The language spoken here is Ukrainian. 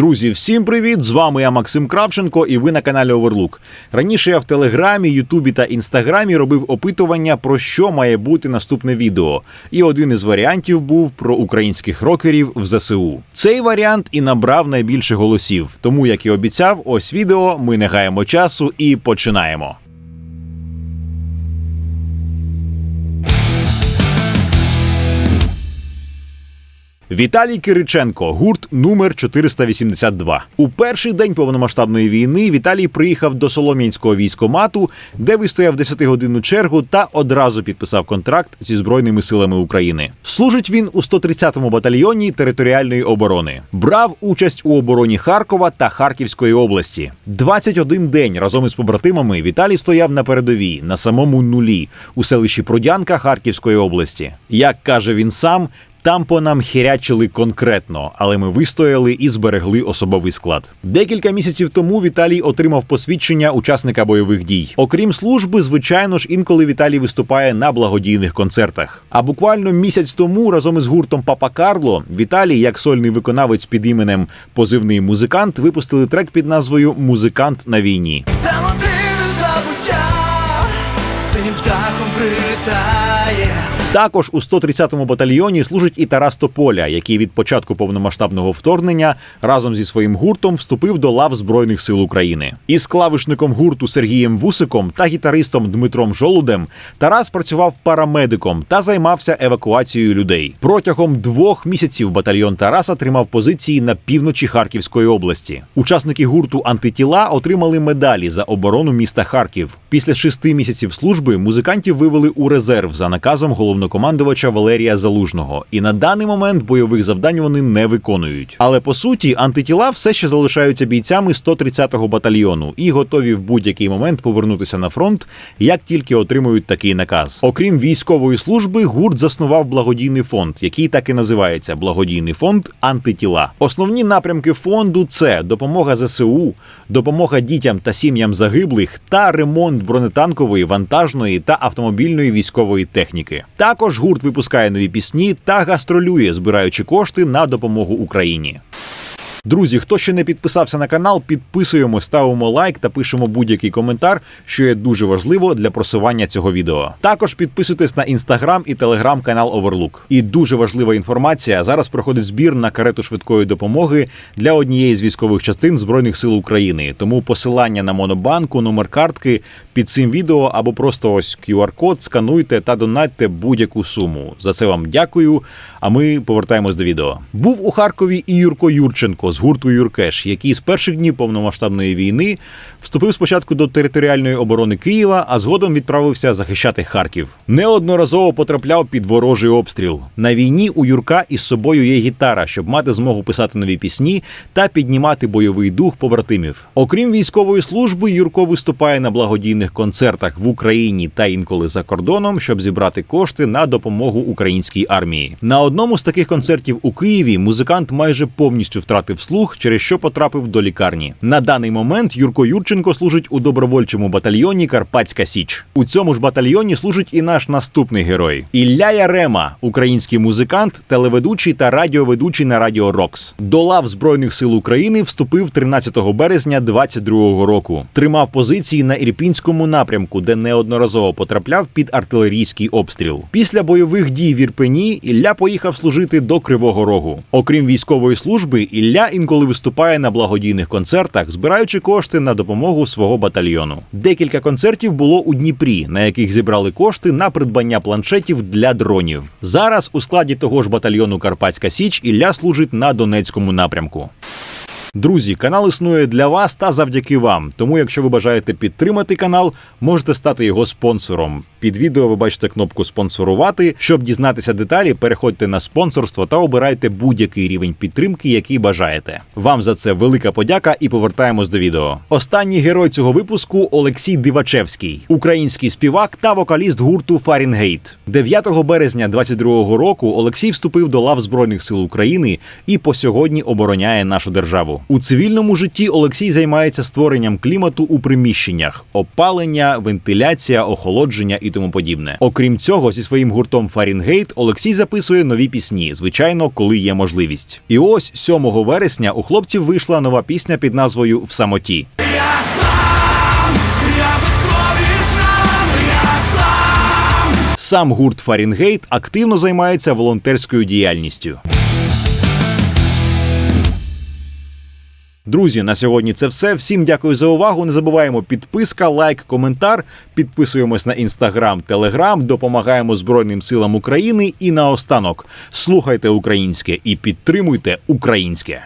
Друзі, всім привіт! З вами я Максим Кравченко, і ви на каналі Оверлук. Раніше я в Телеграмі, Ютубі та Інстаграмі робив опитування про що має бути наступне відео. І один із варіантів був про українських рокерів в ЗСУ. Цей варіант і набрав найбільше голосів. Тому, як і обіцяв, ось відео. Ми не гаємо часу і починаємо. Віталій Кириченко, гурт номер 482. У перший день повномасштабної війни Віталій приїхав до Солом'янського військомату, де вистояв 10-годинну чергу та одразу підписав контракт зі збройними силами України. Служить він у 130-му батальйоні територіальної оборони. Брав участь у обороні Харкова та Харківської області. 21 день разом із побратимами Віталій стояв на передовій на самому нулі у селищі Продянка Харківської області. Як каже він сам. Там по нам хірячили конкретно, але ми вистояли і зберегли особовий склад. Декілька місяців тому Віталій отримав посвідчення учасника бойових дій. Окрім служби, звичайно ж, інколи Віталій виступає на благодійних концертах. А буквально місяць тому разом із гуртом Папа Карло Віталій, як сольний виконавець під іменем Позивний музикант, випустили трек під назвою Музикант на війні. Самотини забуття синім птахом прилітає. Також у 130-му батальйоні служить і Тарас Тополя, який від початку повномасштабного вторгнення разом зі своїм гуртом вступив до лав Збройних сил України. Із клавишником гурту Сергієм Вусиком та гітаристом Дмитром Жолудем Тарас працював парамедиком та займався евакуацією людей. Протягом двох місяців батальйон Тараса тримав позиції на півночі Харківської області. Учасники гурту Антитіла отримали медалі за оборону міста Харків. Після шести місяців служби музикантів вивели у резерв за наказом головнокомандувача Валерія Залужного. І на даний момент бойових завдань вони не виконують. Але по суті, антитіла все ще залишаються бійцями 130-го батальйону і готові в будь-який момент повернутися на фронт, як тільки отримують такий наказ. Окрім військової служби, гурт заснував благодійний фонд, який так і називається Благодійний фонд антитіла. Основні напрямки фонду це допомога ЗСУ, допомога дітям та сім'ям загиблих та ремонт бронетанкової, вантажної та автомобільної військової техніки. Також гурт випускає нові пісні та гастролює, збираючи кошти на допомогу Україні. Друзі, хто ще не підписався на канал, підписуємо, ставимо лайк та пишемо будь-який коментар, що є дуже важливо для просування цього відео. Також підписуйтесь на інстаграм і телеграм канал Overlook. І дуже важлива інформація. Зараз проходить збір на карету швидкої допомоги для однієї з військових частин збройних сил України. Тому посилання на монобанку, номер картки під цим відео або просто ось QR-код, скануйте та донатьте будь-яку суму. За це вам дякую. А ми повертаємось до відео. Був у Харкові і Юрко Юрченко з гурту Юркеш, який з перших днів повномасштабної війни вступив спочатку до територіальної оборони Києва, а згодом відправився захищати Харків. Неодноразово потрапляв під ворожий обстріл. На війні у Юрка із собою є гітара, щоб мати змогу писати нові пісні та піднімати бойовий дух побратимів. Окрім військової служби, Юрко виступає на благодійних концертах в Україні та інколи за кордоном, щоб зібрати кошти на допомогу українській армії. На одному з таких концертів у Києві музикант майже повністю втратив слух, через що потрапив до лікарні. На даний момент Юрко Юрченко служить у добровольчому батальйоні Карпатська Січ. У цьому ж батальйоні служить і наш наступний герой Ілля Ярема, український музикант, телеведучий та радіоведучий на Радіо Рокс. До лав Збройних сил України вступив 13 березня 22-го року. Тримав позиції на Ірпінському напрямку, де неодноразово потрапляв під артилерійський обстріл. Після бойових дій в Ірпені Ілля поїхав служити до Кривого Рогу. Окрім військової служби, Ілля інколи виступає на благодійних концертах, збираючи кошти на допомогу свого батальйону. Декілька концертів було у Дніпрі, на яких зібрали кошти на придбання планшетів для дронів. Зараз у складі того ж батальйону Карпатська Січ Ілля служить на Донецькому напрямку. Друзі, канал існує для вас та завдяки вам. Тому, якщо ви бажаєте підтримати канал, можете стати його спонсором. Під відео ви бачите кнопку спонсорувати. Щоб дізнатися деталі, переходьте на спонсорство та обирайте будь-який рівень підтримки, який бажаєте. Вам за це велика подяка і повертаємось до відео. Останній герой цього випуску Олексій Дивачевський, український співак та вокаліст гурту Фарінгейт. 9 березня 22-го року Олексій вступив до лав Збройних сил України і по сьогодні обороняє нашу державу. У цивільному житті Олексій займається створенням клімату у приміщеннях, опалення, вентиляція, охолодження і тому подібне. Окрім цього, зі своїм гуртом Фарінгейт Олексій записує нові пісні, звичайно, коли є можливість. І ось 7 вересня у хлопців вийшла нова пісня під назвою В самоті. Сам гурт Фарінгейт активно займається волонтерською діяльністю. Друзі, на сьогодні це все. Всім дякую за увагу. Не забуваємо підписка, лайк, коментар. Підписуємось на інстаграм, телеграм, допомагаємо Збройним силам України. І наостанок слухайте українське і підтримуйте українське.